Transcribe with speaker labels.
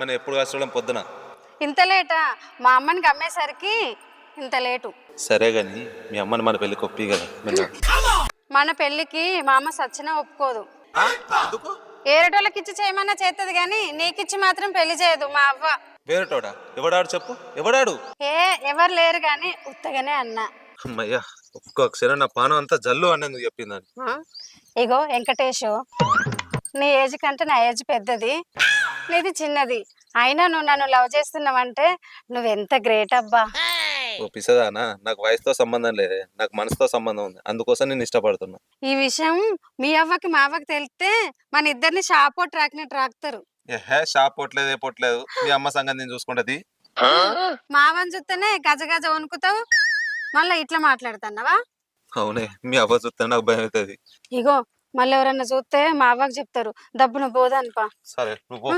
Speaker 1: మనం ఎప్పుడు కష్టం పొద్దున?
Speaker 2: ఇంత లేటా? మా అమ్మని గమ్మేసరికి ఇంత లేటు.
Speaker 1: సరే గాని మీ అమ్మని మన పెళ్ళికి ఒప్పి కదా.
Speaker 2: మన పెళ్ళికి మా అమ్మ సచ్చినా ఒప్పుకోదు.
Speaker 1: ఆ? ఎందుకు?
Speaker 2: ఏరేటోళ్ళకి ఇచ్చి చేయమన్నా చేస్తుంది కానీ నీకిచ్చి మాత్రం పెళ్ళి చేయదు మా అవ్వ.
Speaker 1: వేరేటోడా? ఎవడాడు చెప్పు? ఎవడాడు?
Speaker 2: ఏ ఎవరు లేరు కానీ ఉత్తగానే అన్నా.
Speaker 1: అమ్మయ్యా ఒక్క క్షణం నా పానం అంతా జల్లు అన్నందుకు చెప్పిందని
Speaker 2: ఆ? ఇగో వెంకటేషు నీ ఏజ్ కంటే నా ఏజ్ పెద్దది. నీది చిన్నది. అయినా నువ్వు నన్ను లవ్ చేస్తున్నావంటే నువ్వెంత గ్రేట్ అబ్బా.
Speaker 1: ఓ పిసదానా? నాకు వయసుతో సంబంధం లేదే. నాకు మనసుతో సంబంధం ఉంది. అందుకోసం నేను ఇష్టపడుతున్నా.
Speaker 2: ఈ విషయం మీ అవ్వకి మా అవ్వకి తెలిస్తే మన ఇద్దరిని షాపో ట్రాక్నట్టు రాకుతారు
Speaker 1: ఏహే షాప్ పొట్లేదు ఏ పొట్లేదు. మీ అమ్మ సంగతి నేను చూసుకుంటది.
Speaker 2: మావని చూస్తేనే గజ గజ వణుకుతావు. మళ్ళీ ఇట్లా మాట్లాడుతున్నావా?
Speaker 1: అవునే మీ అవ్వ చూస్తే నాకు భయం అవుతుంది
Speaker 2: ఇగో మళ్ళీ ఎవరన్నా చూస్తే మా అవ్వకి చెప్తారు దబ్బున పోదానిపా.
Speaker 1: సరే నువ్వు